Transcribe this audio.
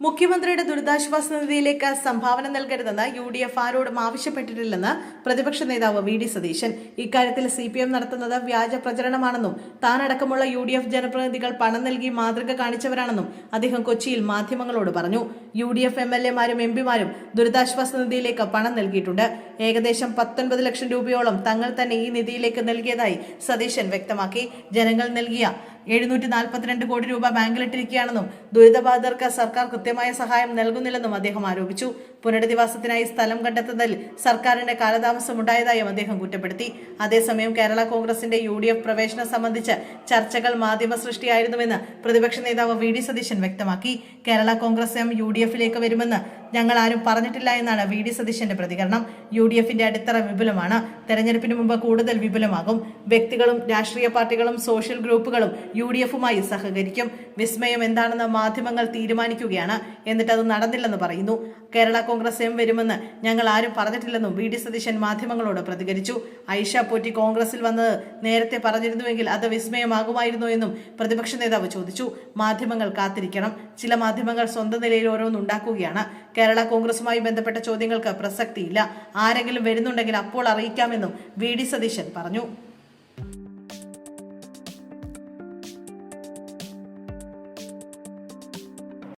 മുഖ്യമന്ത്രിയുടെ ദുരിതാശ്വാസ നിധിയിലേക്ക് സംഭാവന നൽകരുതെന്ന് യു ഡി എഫ് ആരോടും ആവശ്യപ്പെട്ടിട്ടില്ലെന്ന് പ്രതിപക്ഷ നേതാവ് വി ഡി സതീശൻ. ഇക്കാര്യത്തിൽ സി പി എം നടത്തുന്നത് വ്യാജ പ്രചരണമാണെന്നും താനടക്കമുള്ള യു ഡി എഫ് ജനപ്രതിനിധികൾ പണം നൽകി മാതൃക കാണിച്ചവരാണെന്നും അദ്ദേഹം കൊച്ചിയിൽ മാധ്യമങ്ങളോട് പറഞ്ഞു. U D F M L എമാരും എം പിമാരും ദുരിതാശ്വാസ നിധിയിലേക്ക് പണം നൽകിയിട്ടുണ്ട്. ഏകദേശം പത്തൊൻപത് ലക്ഷം രൂപയോളം തങ്ങൾ തന്നെ ഈ നിധിയിലേക്ക് നൽകിയതായി സതീശൻ വ്യക്തമാക്കി. ജനങ്ങൾ നൽകിയ എഴുന്നൂറ്റി നാൽപ്പത്തിരണ്ട് കോടി രൂപ ബാങ്കിലിട്ടിരിക്കുകയാണെന്നും ദുരിതബാധിതർക്ക് സർക്കാർ കൃത്യമായ സഹായം നൽകുന്നില്ലെന്നും അദ്ദേഹം ആരോപിച്ചു. പുനരധിവാസത്തിനായി സ്ഥലം കണ്ടെത്തുന്നതിൽ സർക്കാരിന്റെ കാലതാമസം ഉണ്ടായതായും അദ്ദേഹം കുറ്റപ്പെടുത്തി. അതേസമയം കേരള കോൺഗ്രസിന്റെ യു ഡി എഫ് പ്രവേശനം സംബന്ധിച്ച് ചർച്ചകൾ മാധ്യമ സൃഷ്ടിയായിരുന്നുവെന്ന് പ്രതിപക്ഷ നേതാവ് വി ഡി സതീശൻ വ്യക്തമാക്കി. Kerala Congress M U D എഫിലേക്ക് വരുമെന്ന് ഞങ്ങൾ ആരും പറഞ്ഞിട്ടില്ല എന്നാണ് വി ഡി സതീശന്റെ പ്രതികരണം. യു ഡി എഫിന്റെ അടിത്തറ വിപുലമാണ്. തെരഞ്ഞെടുപ്പിന് മുമ്പ് കൂടുതൽ വിപുലമാകും. വ്യക്തികളും രാഷ്ട്രീയ പാർട്ടികളും സോഷ്യൽ ഗ്രൂപ്പുകളും യു ഡി എഫുമായി സഹകരിക്കും. വിസ്മയം എന്താണെന്ന് മാധ്യമങ്ങൾ തീരുമാനിക്കുകയാണ്. എന്നിട്ട് അത് നടന്നില്ലെന്ന് പറയുന്നു. കേരള കോൺഗ്രസ് എം വരുമെന്ന് ഞങ്ങൾ ആരും പറഞ്ഞിട്ടില്ലെന്നും വി ഡി സതീശൻ മാധ്യമങ്ങളോട് പ്രതികരിച്ചു. ഐഷ പോറ്റി കോൺഗ്രസിൽ വന്നത് നേരത്തെ പറഞ്ഞിരുന്നുവെങ്കിൽ അത് വിസ്മയമാകുമായിരുന്നു എന്നും പ്രതിപക്ഷ നേതാവ് ചോദിച്ചു. മാധ്യമങ്ങൾ കാത്തിരിക്കണം. ചില മാധ്യമങ്ങൾ സ്വന്തം നിലയിൽ ഓരോന്നുണ്ടാക്കുകയാണ് കേരള കോൺഗ്രസുമായി ബന്ധപ്പെട്ട ചോദ്യങ്ങൾക്ക് പ്രസക്തിയില്ല. ആരെങ്കിലും വരുന്നുണ്ടെങ്കിൽ അപ്പോൾ അറിയിക്കാമെന്നും വി ഡി സതീശൻ പറഞ്ഞു.